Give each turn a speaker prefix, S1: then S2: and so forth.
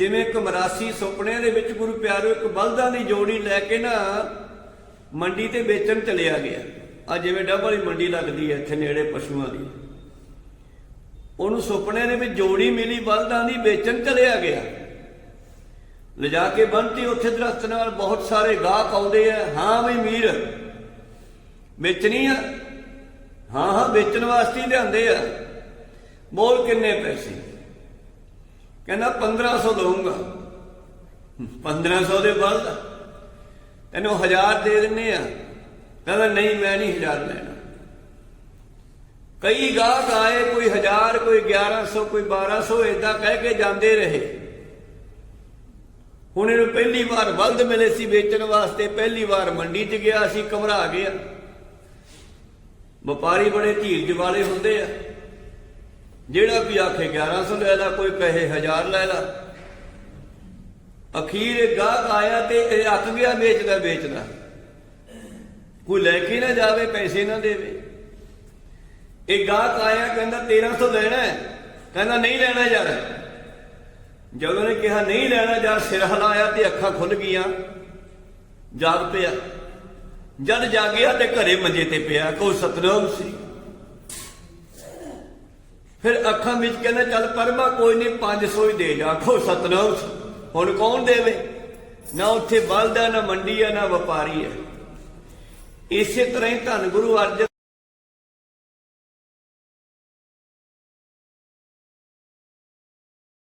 S1: ਜਿਵੇਂ ਇੱਕ ਮਰਾਸੀ ਸੁਪਨਿਆਂ ਦੇ ਵਿੱਚ ਗੁਰੂ ਪਿਆਰੋ ਇੱਕ ਬਲਦਾਂ ਦੀ ਜੋੜੀ ਲੈ ਕੇ ਨਾ ਮੰਡੀ ਤੇ ਵੇਚਣ ਚਲਿਆ ਗਿਆ। ਆ ਜਿਵੇਂ ਡੱਬ ਵਾਲੀ ਮੰਡੀ ਲੱਗਦੀ ਹੈ ਇੱਥੇ ਨੇੜੇ ਪਸ਼ੂਆਂ ਦੀ। ਉਹਨੂੰ ਸੁਪਨਿਆਂ ਦੇ ਵਿੱਚ ਜੋੜੀ ਮਿਲੀ, ਬਲਦਾਂ ਦੀ ਵੇਚਣ ਚਲਿਆ ਗਿਆ। ਲਿਜਾ ਕੇ ਬੰਨਤੀ, ਉੱਥੇ ਦਰਖਤ ਨਾਲ ਬਹੁਤ ਸਾਰੇ ਗਾਹਕ ਆਉਂਦੇ ਆ, ਹਾਂ ਵੀ ਮੀਰ, ਵੇਚਣੀ ਆ? ਹਾਂ ਹਾਂ, ਵੇਚਣ ਵਾਸਤੇ ਲਿਆਂਦੇ ਆ। ਬੋਲ ਕਿੰਨੇ ਪੈਸੇ? ਕਹਿੰਦਾ 1500 ਦਊਂਗਾ। 1500 ਦੇ ਬਲਦ ਤੈਨੂੰ 1000 ਦੇ ਦਿੰਨੇ ਆ। ਕਹਿੰਦਾ ਨਹੀਂ, ਮੈਂ ਨਹੀਂ 1000 ਲੈਣਾ। ਕਈ ਗਾਹਕ ਆਏ, ਕੋਈ 1000 ਕੋਈ 1100 ਕੋਈ 1200 ਇਦਾਂ ਕਹਿ ਕੇ ਜਾਂਦੇ ਰਹੇ। ਹੁਣ ਇਹਨੂੰ ਪਹਿਲੀ ਵਾਰ ਬਲਦ ਮਿਲੇ ਸੀ ਵੇਚਣ ਵਾਸਤੇ। ਪਹਿਲੀ ਵਾਰ ਮੰਡੀ 'ਚ ਗਿਆ ਸੀ, ਘਬਰਾ ਗਿਆ। ਵਪਾਰੀ ਬੜੇ ਧੀਰਜ ਵਾਲੇ ਹੁੰਦੇ ਆ। ਜਿਹੜਾ ਵੀ ਆਖੇ 1100 ਲੈ ਲੈ, ਕੋਈ ਕਹੇ 1000 ਲੈ ਲੈ। ਅਖੀਰ ਇਹ ਗਾਹਕ ਆਇਆ ਤੇ ਇਹ ਅੱਕ ਗਿਆ, ਵੇਚਦਾ ਵੇਚਦਾ। ਕੋਈ ਲੈ ਕੇ ਨਾ ਜਾਵੇ, ਪੈਸੇ ਨਾ ਦੇਵੇ। ਇਹ ਗਾਹਕ ਆਇਆ, ਕਹਿੰਦਾ 1300 ਲੈਣਾ ਹੈ। ਕਹਿੰਦਾ ਨਹੀਂ ਲੈਣਾ ਯਾਰ। ਜਦੋਂ ਨੇ ਕਿਹਾ ਨਹੀਂ ਲੈਣਾ ਯਾਰ, ਸਿਰ ਹਿਲਾਇਆ ਤੇ ਅੱਖਾਂ ਖੁੱਲ ਗਈਆਂ। ਜਾਗ ਪਿਆ। ਜਦ ਜਾਗਿਆ ਤੇ ਘਰੇ ਮੰਜੇ ਤੇ ਪਿਆ, ਕੋਈ ਸਤਨਾਮ ਸੀ। ਫਿਰ ਅੱਖਾਂ ਵਿੱਚ ਕਹਿੰਦਾ, ਚੱਲ ਪਰਮਾ, ਕੋਈ ਨਹੀਂ 500 ਹੀ ਦੇ ਜਾ ਕੋ ਸਤਨਾਮ ਹੁਣ ਕੌਣ ਦੇਵੇ? ਨਾ ਉੱਥੇ ਬਲਦ ਹੈ ਨਾ ਮੰਡੀ ਹੈ, ਨਾ ਵਪਾਰੀ ਹੈ। ਇਸੇ ਤਰ੍ਹਾਂ ਹੀ ਧੰਨ ਗੁਰੂ ਅਰਜਨ